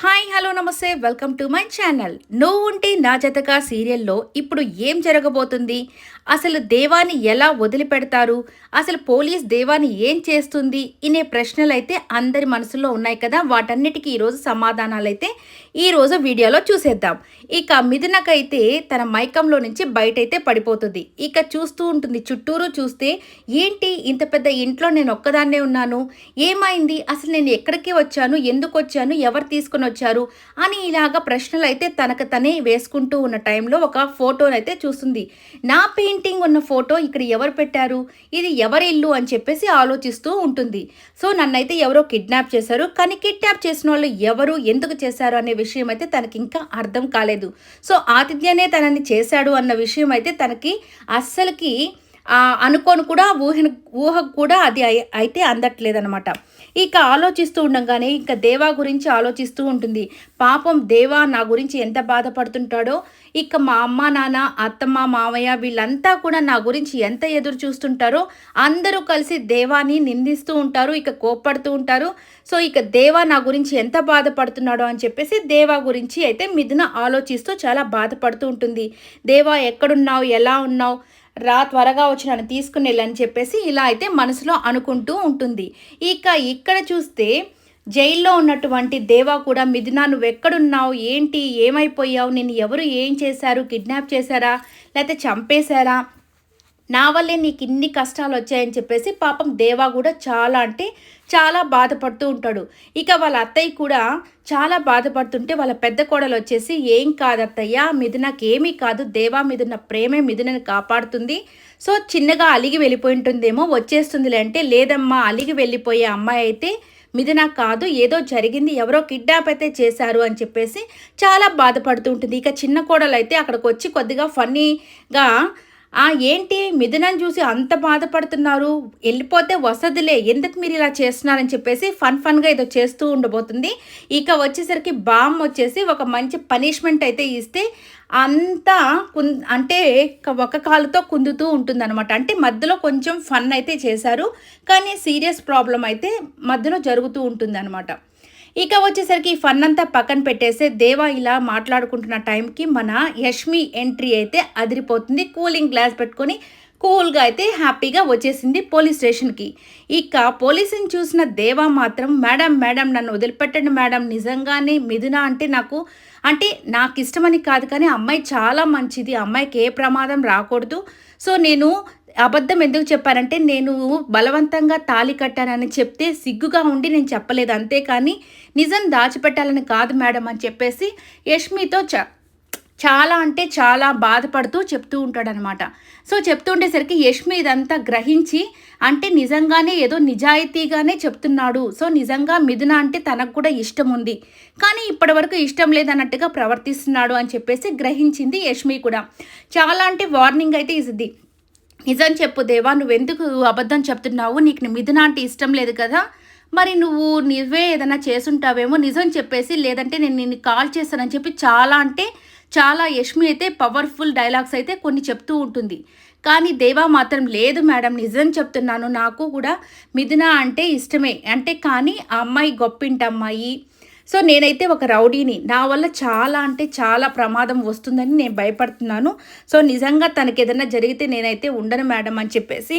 Hi hello నమస్తే welcome to my channel. నువ్వు ఉంటే నా జతగా సీరియల్లో ఇప్పుడు ఏం జరగబోతుంది? అసలు దేవాన్ని ఎలా వదిలిపెడతారు? అసలు పోలీస్ దేవాన్ని ఏం చేస్తుంది? ఇనే ప్రశ్నలు అయితే అందరి మనసులో ఉన్నాయి కదా. వాటన్నిటికీ ఈరోజు సమాధానాలు అయితే ఈరోజు వీడియోలో చూసేద్దాం. ఇక మిథునకైతే తన మైకంలో నుంచి బయటైతే పడిపోతుంది. ఇక చూస్తూ ఉంటుంది చుట్టూరు చూస్తే ఏంటి ఇంత పెద్ద ఇంట్లో నేను ఒక్కదాన్నే ఉన్నాను? ఏమైంది? అసలు నేను ఎక్కడికి వచ్చాను? ఎందుకు వచ్చాను ఎవరు తీసుకుని వచ్చారు అని ఇలాగ ప్రశ్నలు అయితే తనకు తనే వేసుకుంటూ ఉన్న టైంలో ఒక ఫోటోనైతే చూస్తుంది. నా పెయింటింగ్ ఉన్న ఫోటో ఇక్కడ ఎవరు పెట్టారు? ఇది ఎవరి ఇల్లు అని చెప్పేసి ఆలోచిస్తూ ఉంటుంది. సో నన్నైతే ఎవరో కిడ్నాప్ చేశారు. కానీ కిడ్నాప్ చేసిన వాళ్ళు ఎవరు? ఎందుకు చేశారు? అనే విషయం అయితే తనకి ఇంకా అర్థం కాలేదు. సో ఆతిథ్యనే తనని చేశాడు అన్న విషయం అయితే తనకి అస్సలకి అనుకోని కూడా ఊహ ఊహకు కూడా అది అయితే అందట్లేదనమాట ఇక ఆలోచిస్తూ ఉండగానే ఇంకా దేవా గురించి ఆలోచిస్తూ ఉంటుంది. పాపం దేవా నా గురించి ఎంత బాధపడుతుంటాడో ఇక మా అమ్మ నాన్న అత్తమ్మ మామయ్య వీళ్ళంతా కూడా నా గురించి ఎంత ఎదురు చూస్తుంటారో అందరూ కలిసి దేవాని నిందిస్తూ ఉంటారు ఇక కోప్పడుతూ ఉంటారు. సో ఇక దేవా నా గురించి ఎంత బాధపడుతున్నాడో అని చెప్పేసి దేవా గురించి అయితే మిథున ఆలోచిస్తూ చాలా బాధపడుతూ ఉంటుంది. దేవా ఎక్కడున్నావు? ఎలా ఉన్నావు? రా త్వరగా వచ్చి నన్ను తీసుకుని వెళ్ళని చెప్పేసి ఇలా అయితే మనసులో అనుకుంటూ ఉంటుంది. ఇక ఇక్కడ చూస్తే జైల్లో ఉన్నటువంటి దేవా కూడా మిథునా నువ్వు ఎక్కడున్నావు ఏంటి? ఏమైపోయావు? నిన్ను ఎవరు ఏం చేశారు? కిడ్నాప్ చేశారా? లేకపోతే చంపేశారా? నా వల్లే నీకు ఇన్ని కష్టాలు వచ్చాయని చెప్పేసి పాపం దేవా కూడా చాలా అంటే చాలా బాధపడుతూ ఉంటాడు. ఇక వాళ్ళ అత్తయ్య కూడా చాలా బాధపడుతుంటే వాళ్ళ పెద్ద కోడలు వచ్చేసి ఏం కాదు అత్తయ్య మిథునకి ఏమీ కాదు దేవా మీదున్న ప్రేమే మిథునని కాపాడుతుంది. సో చిన్నగా అలిగి వెళ్ళిపోయి ఉంటుందేమో వచ్చేస్తుందిలే అంటే లేదమ్మా అలిగి వెళ్ళిపోయే అమ్మాయి అయితే మిథున కాదు ఏదో జరిగింది ఎవరో కిడ్నాప్ అయితే చేశారు అని చెప్పేసి చాలా బాధపడుతూ ఉంటుంది. ఇక చిన్న కోడలు అయితే అక్కడికి వచ్చి కొద్దిగా ఫన్నీగా ఆ ఏంటి మిథునం చూసి అంత బాధపడుతున్నారు? వెళ్ళిపోతే వసతిలే. ఎందుకు మీరు ఇలా చేస్తున్నారని చెప్పేసి ఫన్ ఫన్గా ఏదో చేస్తూ ఉండబోతుంది. ఇక వచ్చేసరికి బామ్ వచ్చేసి ఒక మంచి పనిష్మెంట్ అయితే ఇస్తే అంతా కుం అంటే ఒక కాలుతో కుందుతూ ఉంటుందన్నమాట. అంటే మధ్యలో కొంచెం ఫన్ అయితే చేశారు. కానీ సీరియస్ ప్రాబ్లం అయితే మధ్యలో జరుగుతూ ఉంటుందన్నమాట. ఇక వచ్చేసరికి ఈ ఫన్ అంతా పక్కన పెట్టేస్తే దేవా ఇలా మాట్లాడుకుంటున్న టైంకి మన యష్మి ఎంట్రీ అయితే అదిరిపోతుంది. కూలింగ్ గ్లాస్ పెట్టుకొని కూల్గా అయితే హ్యాపీగా వచ్చేసింది పోలీస్ స్టేషన్కి. ఇక పోలీసుని చూసిన దేవా మాత్రం మేడం మేడం నన్ను వదిలిపెట్టండి మేడం నిజంగానే మిథున అంటే నాకు అంటే నాకు ఇష్టమని కాదు కానీ అమ్మాయి చాలా మంచిది. అమ్మాయికి ఏ ప్రమాదం రాకూడదు. సో నేను అబద్ధం ఎందుకు చెప్పారంటే నేను బలవంతంగా తాళి కట్టానని చెప్తే సిగ్గుగా ఉండి నేను చెప్పలేదు. అంతేకాని నిజం దాచిపెట్టాలని కాదు మేడం అని చెప్పేసి యష్మితో చ చాలా అంటే చాలా బాధపడుతూ చెప్తూ ఉంటాడనమాట. సో చెప్తూ ఉండేసరికి యష్మి ఇదంతా గ్రహించి అంటే నిజంగానే ఏదో నిజాయితీగానే చెప్తున్నాడు. సో నిజంగా మిథున అంటే తనకు కూడా ఇష్టం ఉంది. కానీ ఇప్పటివరకు ఇష్టం లేదన్నట్టుగా ప్రవర్తిస్తున్నాడు అని చెప్పేసి గ్రహించింది యష్మి కూడా. చాలా అంటే వార్నింగ్ అయితే ఇస్తుంది నిజం చెప్పు దేవా నువ్వెందుకు అబద్ధం చెప్తున్నావు? నీకు మిథున అంటే ఇష్టం లేదు కదా? మరి నువ్వు నువ్వే ఏదైనా చేసుంటావేమో నిజం చెప్పేసి లేదంటే నేను నిన్ను కాల్ చేస్తానని చెప్పి చాలా అంటే చాలా యష్మి అయితే పవర్ఫుల్ డైలాగ్స్ అయితే కొన్ని చెప్తూ ఉంటుంది. కానీ దేవా మాత్రం లేదు మేడం నిజం చెప్తున్నాను. నాకు కూడా మిథున అంటే ఇష్టమే. అంటే కానీ ఆ అమ్మాయి గొప్పింటి అమ్మాయి సో నేనైతే ఒక రౌడీని. నా వల్ల చాలా అంటే చాలా ప్రమాదం వస్తుందని నేను భయపడుతున్నాను. సో నిజంగా తనకి ఏదైనా జరిగితే నేనైతే ఉండను మేడం అని చెప్పేసి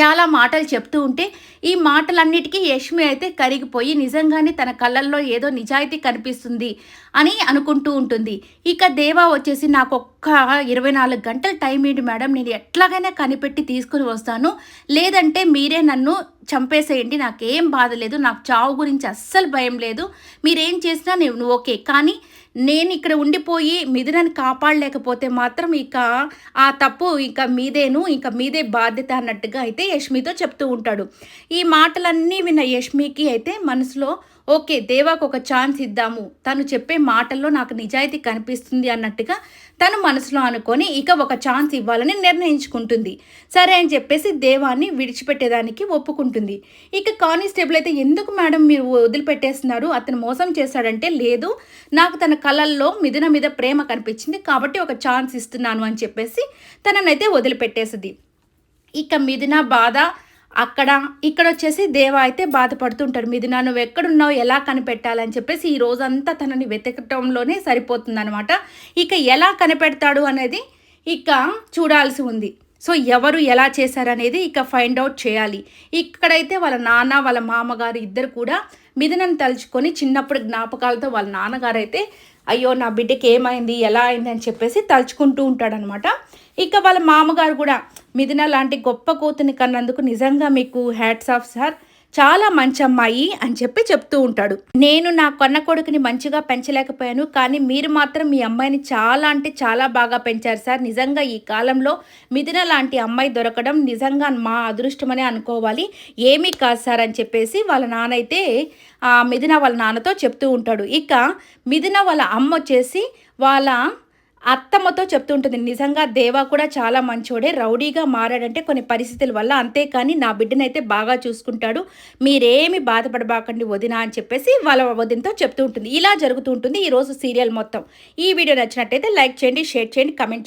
చాలా మాటలు చెప్తూ ఉంటే ఈ మాటలన్నిటికీ యష్మి అయితే కరిగిపోయి నిజంగానే తన కళ్ళల్లో ఏదో నిజాయితీ కనిపిస్తుంది అని అనుకుంటూ ఉంటుంది. ఇక దేవా వచ్చేసి నాకు ఒక్క ఇరవై నాలుగు గంటల టైం ఏంటి మేడం. నేను ఎట్లాగైనా కనిపెట్టి తీసుకుని వస్తాను. లేదంటే మీరే నన్ను చంపేసేయండి నాకేం బాధ లేదు నాకు చావు గురించి అస్సలు భయం లేదు. మీరేం చేసినా నేను ఓకే. కానీ నేను ఇక్కడ ఉండిపోయి మిథునని కాపాడలేకపోతే మాత్రం ఇక ఆ తప్పు ఇక మీదేను ఇక మీదే బాధ్యత అన్నట్టుగా అయితే యష్మితో చెప్తూ ఉంటాడు. ఈ మాటలన్నీ విన్న యష్మికి అయితే మనసులో ఓకే దేవాకు ఒక ఛాన్స్ ఇద్దాము. తను చెప్పే మాటల్లో నాకు నిజాయితీ కనిపిస్తుంది అన్నట్టుగా తను మనసులో అనుకొని ఇక ఒక ఛాన్స్ ఇవ్వాలని నిర్ణయించుకుంటుంది. సరే అని చెప్పేసి దేవాన్ని విడిచిపెట్టేదానికి ఒప్పుకుంటుంది. ఇక కానిస్టేబుల్ అయితే ఎందుకు మేడం మీరు వదిలిపెట్టేస్తున్నారు? అతను మోసం చేశాడంటే లేదు. నాకు తన కళల్లో మిథున మీద ప్రేమ కనిపించింది కాబట్టి ఒక ఛాన్స్ ఇస్తున్నాను అని చెప్పేసి తననైతే వదిలిపెట్టేసింది. ఇక మిథున బాధ అక్కడ ఇక్కడ వచ్చేసి దేవ అయితే బాధపడుతుంటాడు. మీది నువ్వు ఎక్కడున్నావు ఎలా కనిపెట్టాలని చెప్పేసి ఈ రోజంతా తనని వెతకటంలోనే సరిపోతుందనమాట ఇక ఎలా కనిపెడతాడు అనేది ఇక చూడాల్సి ఉంది. సో ఎవరు ఎలా చేశారనేది ఇక ఫైండ్ అవుట్ చేయాలి. ఇక్కడైతే వాళ్ళ నాన్న వాళ్ళ మామగారు ఇద్దరు కూడా మిథునను తలుచుకొని చిన్నప్పుడు జ్ఞాపకాలతో వాళ్ళ నాన్నగారు అయితే అయ్యో నా బిడ్డకి ఏమైంది? ఎలా అయింది? అని చెప్పేసి తలుచుకుంటూ ఉంటాడనమాట ఇక వాళ్ళ మామగారు కూడా మిథున లాంటి గొప్ప కూతుని కన్నందుకు నిజంగా మీకు హ్యాట్స్ ఆఫ్ సార్ చాలా మంచి అమ్మాయి అని చెప్పి చెప్తూ ఉంటాడు. నేను నా కొన్న కొడుకుని మంచిగా పెంచలేకపోయాను కానీ మీరు మాత్రం మీ అమ్మాయిని చాలా అంటే చాలా బాగా పెంచారు సార్ నిజంగా ఈ కాలంలో మిథున లాంటి అమ్మాయి దొరకడం నిజంగా మా అదృష్టమనే అనుకోవాలి. ఏమీ కాదు సార్ అని చెప్పేసి వాళ్ళ నాన్న అయితే మిథున వాళ్ళ నాన్నతో చెప్తూ ఉంటాడు. ఇక మిథున వాళ్ళ అమ్మ వచ్చేసి వాళ్ళ అత్తమ్మతో చెప్తూ ఉంటుంది నిజంగా దేవా కూడా చాలా మంచోడే రౌడీగా మారాడంటే కొన్ని పరిస్థితుల వల్ల అంతేకాని నా బిడ్డనైతే బాగా చూసుకుంటాడు మీరేమి బాధపడబాకండి వదిన అని చెప్పేసి వాళ్ళ వదినతో చెప్తూ ఉంటుంది. ఇలా జరుగుతూ ఉంటుంది ఈరోజు సీరియల్ మొత్తం. ఈ వీడియో నచ్చినట్టయితే లైక్ చేయండి షేర్ చేయండి కమెంట్ చేయండి.